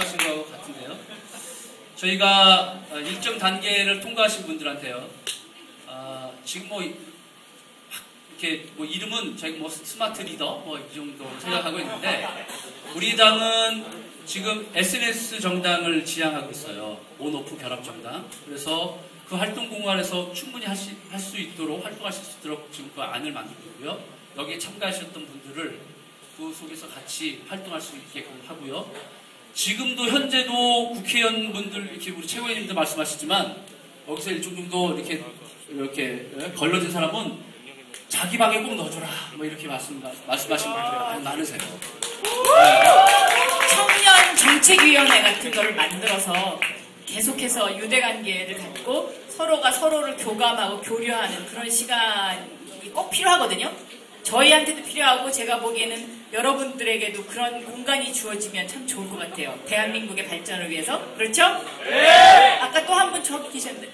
말씀하신 것 같은데요. 저희가 어, 일정 단계를 통과하신 분들한테요. 아, 지금 뭐 이렇게 뭐 이름은 저희 뭐 스마트 리더 뭐 이 정도 생각하고 있는데 우리 당은 지금 SNS 정당을 지향하고 있어요. 온오프 결합 정당. 그래서 그 활동 공간에서 충분히 할 수 있도록 활동하실 수 있도록 지금 그 안을 만들고 있고요. 여기에 참가하셨던 분들을 그 속에서 같이 활동할 수 있게끔 하고요. 지금도 현재도 국회의원분들 이렇게 우리 최고위원님도 말씀하시지만 여기서 일정 정도 이렇게 이렇게 걸러진 사람은 자기 방에 꼭 넣어줘라 뭐 이렇게 말씀 말씀하신 분들이 많으세요. 청년 정책위원회 같은 거를 만들어서 계속해서 유대관계를 갖고 서로가 서로를 교감하고 교류하는 그런 시간이 꼭 필요하거든요. 저희한테도 필요하고 제가 보기에는 여러분들에게도 그런 공간이 주어지면 참 좋을 것 같아요. 대한민국의 발전을 위해서. 그렇죠? 네! 아까 또 한 분 저기 계셨는데. 네.